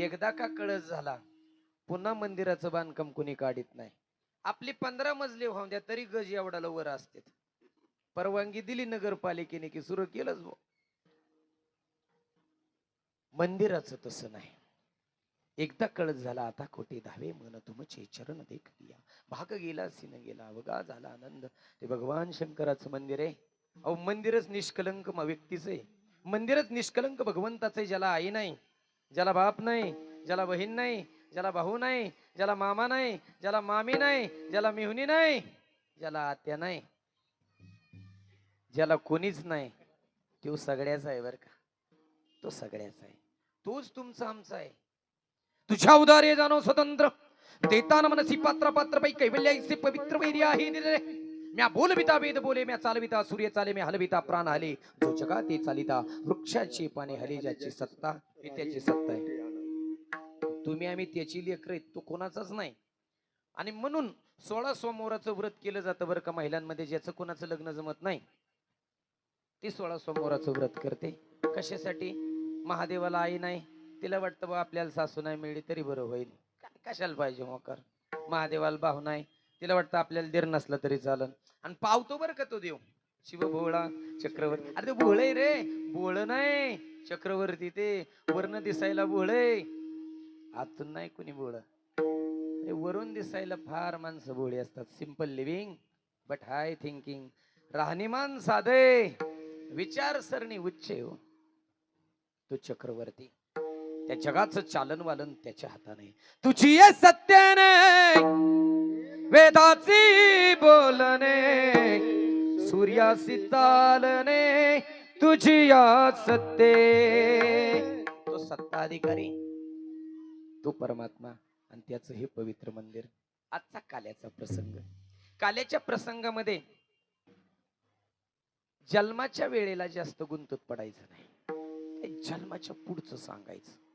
एकदा का कळस झाला पुन्हा मंदिराचं बांधकाम कोणी काढत नाही. आपली पंधरा मजली होऊन द्या तरी गज एवढा लवकर असते परवानगी दिली नगरपालिकेने की सुरू केलंच मंदिराचं तसं नाही. एकदा कळत झाला आता कोठे धावे मन तुमचे चरण देख देखलिया भाग गेला सिन गेला अवगा झाला आनंद. ते भगवान शंकराचं मंदिर आहे. अहो मंदिरच निष्कलंक म- व्यक्तीचं आहे. मंदिरच निष्कलंक भगवंताचं आहे ज्याला आई नाही. ज्याला बाप नाही ज्याला बहीण नाही ज्याला भाऊ नाही ज्याला मामा नाही ज्याला मामी नाही ज्याला मिहुनी नाही ज्याला आत्या नाही ज्याला कोणीच नाही तो सगळ्याचा आहे बर का. तो सगळ्याचा आहे. तोच तुमचा आमचा आहे. तुझ्या उदारे जाणो स्वतंत्र. देताना मनसी पात्र पात्र पैकी कैवल्याचे पवित्र वैरी आहे निरे. म्या बोलविता वेद बोले म्या चालविता सूर्य चाले म्या हलविता प्राण हले. जो जगा ते चालिता वृक्षाची पाने हले ज्याची सत्ता ही त्याची सत्ता आहे. तुम्ही आम्ही त्याची लेकर तो कोणाचाच नाही. आणि म्हणून सोळा सोमवाराचं व्रत केलं जातं बरं का महिलांमध्ये ज्याचं कोणाचं लग्न जमत नाही. ती सोळा सोमवाराचं व्रत करते. कशासाठी? महादेवाला आई नाही. तिला वाटतं बा आपल्याला सासू नाही मिळली तरी बरं होईल. कशाला पाहिजे मोकर? महादेवाला भाऊ नाही. तिला वाटतं आपल्याला देर नसला तरी चालन. आणि पावतो बरं का तो देव. शिव भोळा चक्रवर्ती. अरे ते भोळ रे. भोळ नाही. चक्रवर्ती ते. वर्ण दिसायला भोळ आतून नाही कुणी भोळ. वरून दिसायला फार माणसं भोळी असतात. Simple living but high thinking राहणीमान साधे विचारसरणी उच्च हो. तो चक्रवर्ती. त्या जगाचं चालन वालन त्याच्या हाताने तुझी ये सत्याने वेदाची बोलणे सूर्यासी चालणे तुझी या सत्ते. तो सत्ताधिकारी तो परमात्मा आणि त्याचं हे पवित्र मंदिर आजचा काल्याचा प्रसंग. काल्याच्या प्रसंगामध्ये जन्माच्या वेळेला जास्त गुंतत पडायचं नाही. जन्माच्या पुढचं सांगायचं.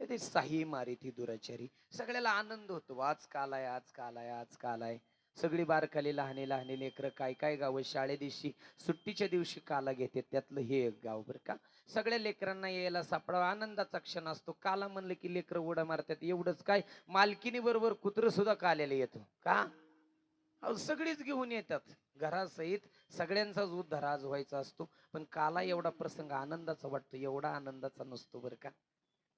ते- साही मारी ती दुराचारी. सगळ्याला आनंद होतो. आज काल आहे आज काल आहे आज काल आहे. सगळी बारकाली लहाने लहाने लेकरं काय काय गावं? शाळे दिवशी सुट्टीच्या दिवशी काला घेते. त्यातलं हे एक गाव बरं का? सगळ्या लेकरांना यायला सापडा आनंदाचा क्षण असतो. काला म्हणलं की लेकरं उड्या मारतात. एवढंच काय? मालकीनी बरोबर कुत्र सुद्धा काल्याला येतो. का? सगळीच घेऊन येतात. घरासहित सगळ्यांचाच उद्धार आज व्हायचा असतो. पण काला एवढा प्रसंग आनंदाचा वाटतो. एवढा आनंदाचा नसतो बरं का?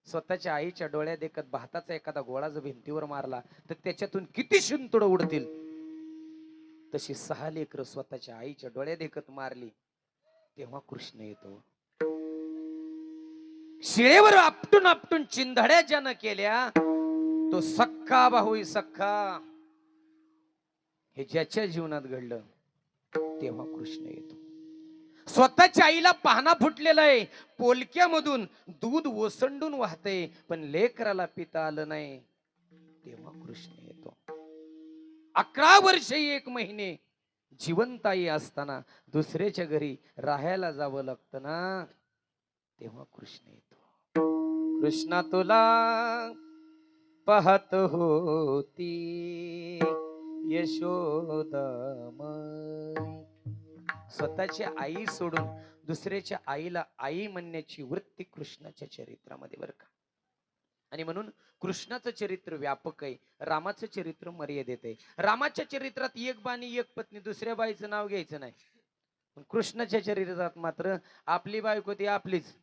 स्वतःच्या आईच्या डोळ्या देखत भाताचा एखादा गोळा जर भिंतीवर मारला तर त्याच्यातून किती शिंतुड उडतील? तशी सहा लेकर स्वतःच्या आईच्या डोळ्या देखत मारली तेव्हा कृष्ण येतो. शिळेवर आपटून आपटून चिंधड्या ज्यानं केल्या तो सख्खा बाहुई सख्खा हे ज्याच्या जीवनात घडलं तेव्हा कृष्ण येतो. स्वतःच्या आईला पाहणा फुटलेला आहे. पोलक्यामधून दूध ओसंडून वाहते पण लेकराला पिता आलं नाही. तेव्हा कृष्ण येतो. अकरा वर्षे एक महिने जिवंताई असताना दुसऱ्याच्या घरी राहायला जावं लागतं ना तेव्हा कृष्ण येतो. कृष्णा तुला पाहत होती यशोदमा स्वतःची आई सोडून दुसऱ्याच्या आईला आई म्हणण्याची वृत्ती कृष्णाच्या चरित्रामध्ये बरं का. आणि म्हणून कृष्णाचं चरित्र व्यापक आहे रामाचं चरित्र मर्यादित आहे. रामाच्या चरित्रात एक बाणी एक पत्नी दुसऱ्या बाईचं नाव घ्यायचं नाही. पण कृष्णाच्या चरित्रात मात्र आपली बायको ती आपलीच.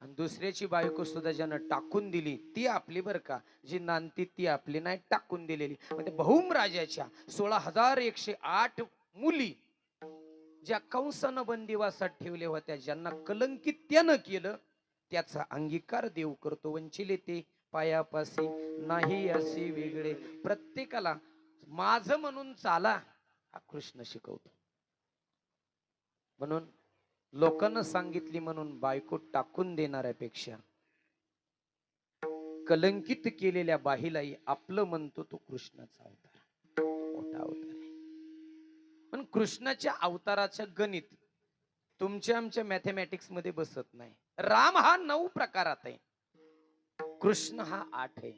आणि दुसऱ्याची बायको सुद्धा ज्यानं टाकून दिली ती आपली बरं का. जी नांदती ती आपली नाही टाकून दिलेली. म्हणजे बहुम राजाच्या सोळा हजार एकशे आठ मुली ज्या कंसानं बंदिवासात ठेवले होत्या ज्यांना कलंकित त्यानं केलं त्याचा अंगीकार देव करतो. वंचिले ते पायापासी नाही असे वेगळे. प्रत्येकाला माझ म्हणून चाला हा कृष्ण शिकवतो. म्हणून लोकांना सांगितली म्हणून बायको टाकून देणाऱ्यापेक्षा कलंकित केलेल्या बाहीलाही आपलं म्हणतो तो कृष्णाचा अवतार. मोठा अवतार. पण कृष्णाच्या अवताराच्या गणित तुमच्या आमच्या मॅथमॅटिक्समध्ये बसत नाही. राम हा नऊ प्रकारात आहे. कृष्ण हा आठ आहे.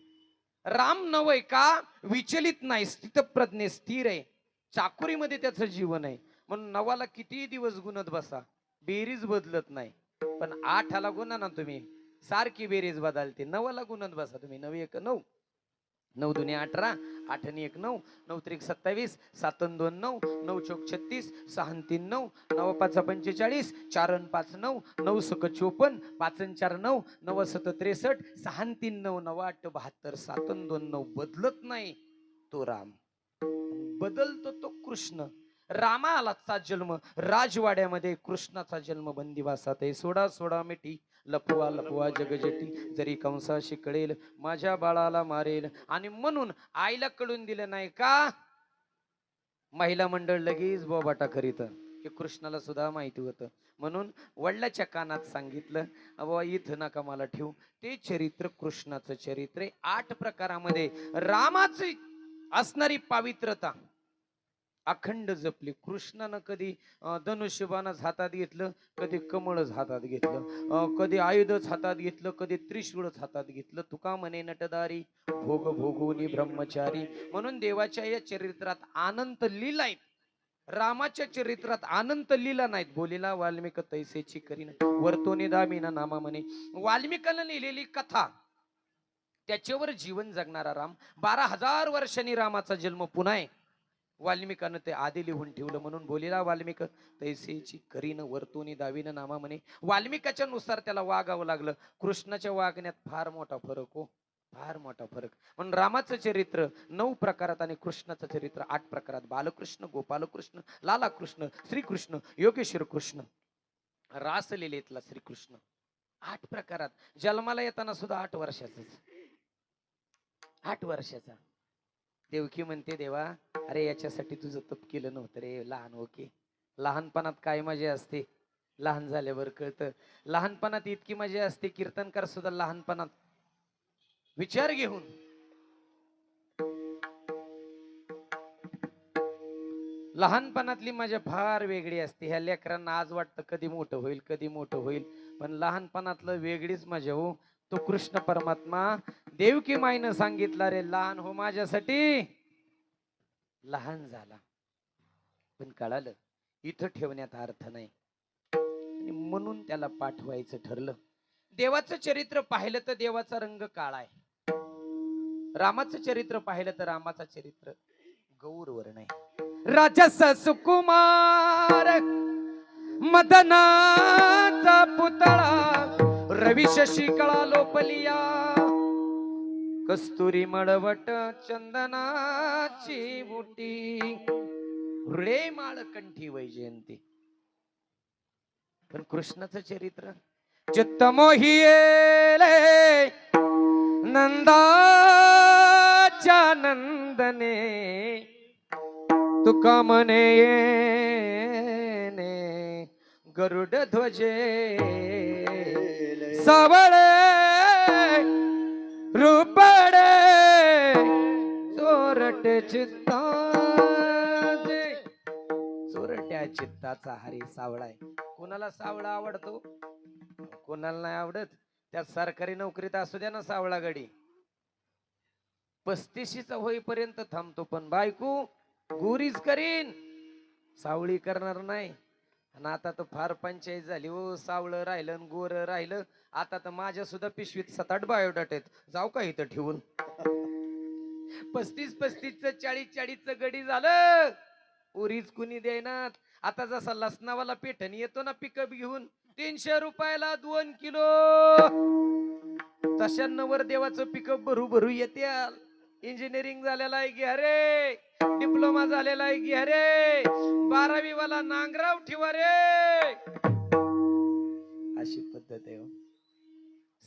राम नव आहे का? विचलित नाही स्थितप्रज्ञे स्थिर आहे. चाकुरीमध्ये त्याचं जीवन आहे. म्हणून नवाला कितीही दिवस गुणत बसा बेरीज बदलत नाही. पण आठ आला ना तुम्ही. सारखी बेरीज बदलते. नवाला गुणत बसा तुम्ही. नऊ एक नऊ. नऊ दुने अठरा आठ आणि एक नऊ नऊ त्रिक सत्तावीस सातन दोन नऊ नऊ चौक छत्तीस सहा तीन नऊ नऊ पाच पंचेचाळीस चार पाच नऊ नऊ सक चोपन्न पाच चार नऊ नव सत त्रेसष्ट सहा तीन नऊ नऊ आठ बहात्तर सातन दोन नऊ. बदलत नाही तो राम. बदलतो तो कृष्ण. रामालाचा जन्म राजवाड्यामध्ये कृष्णाचा जन्म बंदिवासात आहे. सोडा सोडा मिठी. लपवा लपवा जगजटी जरी कंसाशी कळेल माझ्या बाळाला मारेल. आणि म्हणून आईला कळून दिलं नाही का? महिला मंडळ लगेच बोबाटा करीत. हे कृष्णाला सुद्धा माहिती होतं. म्हणून वडिलाच्या कानात सांगितलं अबा इथं नका मला ठेवू. ते चरित्र कृष्णाचं चरित्र आठ प्रकारामध्ये रामाची असणारी पावित्रता अखंड जपली. कृष्णानं कधी धनुष्यबाणच हातात घेतलं कधी कमळच हातात घेतलं कधी आयुधच हातात घेतलं कधी त्रिशूळच हातात घेतलं. तुका म्हणे नटदारी भोग भोगुनी ब्रह्मचारी. म्हणून देवाच्या या चरित्रात आनंद लीलाय रामाच्या चरित्रात आनंद लिहिला नाहीत. बोलीला वाल्मिक तैसेची करीन. वर्तोने दामिना नामा म्हणे. वाल्मिकानं लिहिलेली कथा त्याच्यावर जीवन जगणारा राम. बारा हजार वर्षांनी रामाचा जन्म पुन्हा आहे. वाल्मिकानं ते आधी लिहून ठेवलं म्हणून बोलिला वाल्मिक तैसेची करीन वर्तुनी दावीन नामा म्हणे वाल्मिकाच्या नुसार त्याला वागावं लागलं. कृष्णाच्या वागण्यात फार मोठा फरक हो. फार मोठा फरक. म्हणून रामाचं चरित्र नऊ प्रकारात आणि कृष्णाचं चरित्र आठ प्रकारात. बालकृष्ण गोपालकृष्ण लाला कृष्ण श्रीकृष्ण योगेश्वर कृष्ण. रासलीलेतला श्रीकृष्ण. आठ प्रकारात. जन्माला येताना सुद्धा आठ वर्षाचाच. आठ वर्षाचा. देवकी म्हणते देवा अरे याच्यासाठी तुझं तप केलं नव्हतं रे लहान हो ओके लहानपणात काय मजा असते? लहान झाल्यावर कळतं. लहानपणात इतकी मजा असते कीर्तनकार सुद्धा लहानपणात विचार घेऊन लहानपणातली मजा फार वेगळी असते. ह्या लेकरांना आज वाटतं कधी मोठं होईल कधी मोठं होईल. पण लहानपणातलं वेगळीच मजा हो. तो कृष्ण परमात्मा देवकी माईनं सांगितलं रे लहान हो माझ्यासाठी. लहान झाला. पण कळालं इथं ठेवण्यात अर्थ नाही. आणि म्हणून त्याला पाठवायचं ठरलं. देवाचं चरित्र पाहिलं तर देवाचा रंग काळा आहे. रामाचं चरित्र पाहिलं तर रामाचा चरित्र गौरवर नाही. राजस सुकुमार मदनाचा पुतळा रवी शशी कळा लोपलिया कस्तुरी मळवट चंदनाची बुटी. हृदय माळ कंठी वैजयंती. पण कृष्णाचं चरित्र? चित्त मोहिले नंदाच्या नंदने. तुका येणे गरुड ध्वजे. सावळे रूपडे चोरट चित्ताचे. चोरट्या चित्ताचा हरी सावळा आहे. कोणाला सावळा आवडतो? कोणाला नाही आवडत? त्या सरकारी नोकरीत असू द्या ना सावळा गडी. पस्तीशीचा होईपर्यंत थांबतो पण बायको गोरीच करीन. सावळी करणार नाही. आणि आता तर फार पंचायत झाली ओ सावळं राहिलं आणि गोर राहिलं. आता तर माझ्या सुद्धा पिशवीत सात आठ बायोडाट आहेत. जाऊ का इथं ठेवून? पस्तीस पस्तीस चाळीस चाळीसच गडी झालं. उरीच कुणी देणार? आता जसा लसणावाला पेठणी येतो ना पिकअप घेऊन तीनशे रुपयाला दोन किलो. तशा नवर देवाचं पिकअप भरू भरू येते इंजिनिअरिंग झालेला आहे की अरे! डिप्लोमा झालेला आहे की अरे! बारावी वाला नांगराव ठेवा रे! अशी पद्धत आहे हो.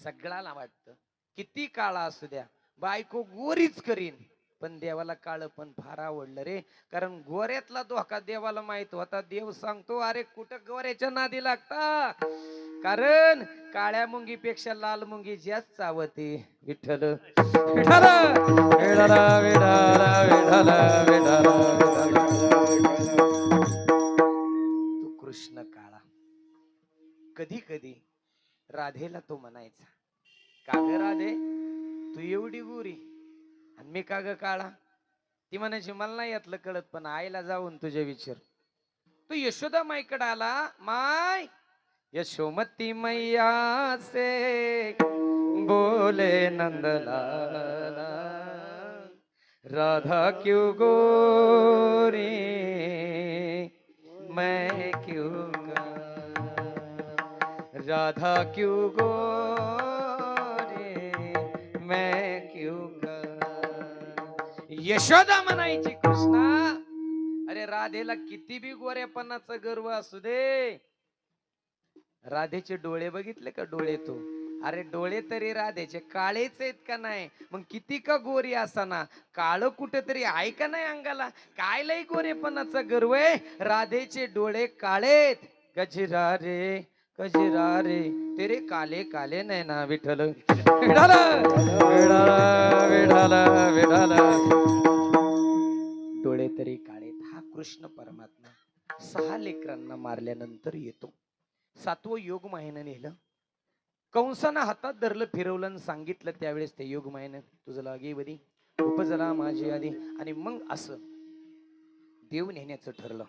सगळ्याला वाटतं किती काळा असू द्या बायको गोरीच करीन पण देवाला काळ पण फार आवडलं रे. कारण गोऱ्यातला धोका देवाला माहीत होता देव सांगतो अरे कुठं गोऱ्याच्या नादी लागता? कारण काळ्या मुंगीपेक्षा लाल मुंगी जास्त चावते. विठ्ठल. विठ्ठल! विठ्ठल विठ्ठल विठ्ठल तू कृष्ण काळा. कधी कधी राधेला तो म्हणायचा का ग राधे तू एवढी गोरी आणि मी का ग काळा. ती म्हणायची मला नाही यातलं कळत पण आईला जाऊन तुझे विचार. तू यशोदा माईकडे आला माय यशोमती मैया से बोले नंदला राधा क्यों गोरी? मैं क्यों गा- राधा क्यों गोरी? मैं क्यों गा- यशोदा म्हणायची कृष्णा अरे राधेला किती बी गोऱ्यापणाचा गर्व असू दे. राधेचे डोळे बघितले का डोळे तू? अरे डोळे तरी राधेचे काळेच आहेत का नाही? मग किती का गोरी असाना? काळ कुठेतरी आहे का नाही अंगाला? काय लई गोरेपणाचा गर्व आहे राधेचे डोळे काळेत गजिरा रे गजिरा रे. तेरे काले काले नाही ना विठल विठाल विठाल विठाल डोळे तरी काळेत हा कृष्ण परमात्मा सहा लेकरांना मारल्यानंतर येतो. सातवं योग माहिनं नेलं. कंसानं हातात धरलं फिरवलं आणि सांगितलं त्यावेळेस ते योग तुझं लागे बरी उपजला माझी आधी. आणि मग असं देव नेण्याचं ठरलं.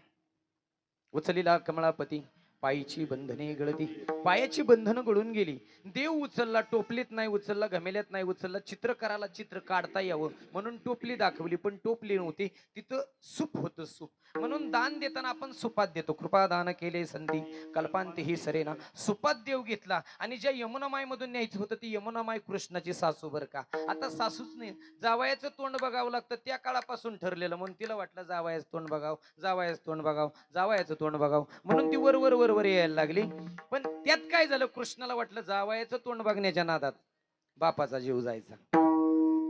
उचलीला कमळापती पायीची बंधने गळती. पायाची बंधनं गळून गेली. देव उचलला टोपलीत नाही उचलला घमेल्यात नाही उचलला चित्रकाराला चित्र काढता यावं म्हणून टोपली दाखवली पण टोपली नव्हती. तिथं सूप होतं सूप. म्हणून दान देताना आपण सुपात देतो. कृपा दान केले संधी कल्पांत ही सरेना. सुपात देव घेतला आणि ज्या यमुनामाई मधून न्यायचं होतं ती यमुनामाई कृष्णाची सासू बर का? आता सासूच नाही. जावयाचं तोंड बघावं लागतं त्या काळापासून ठरलेलं. म्हणून तिला वाटलं जावयाचं तोंड बघाव जावयाचं तोंड बघाव जावयाचं तोंड बघाव. म्हणून ती वर वर वर वर यायला लागली. पण त्यात काय झालं? कृष्णाला वाटलं जावयाचं तोंड बघण्याच्या नादात बापाचा जीव जायचा.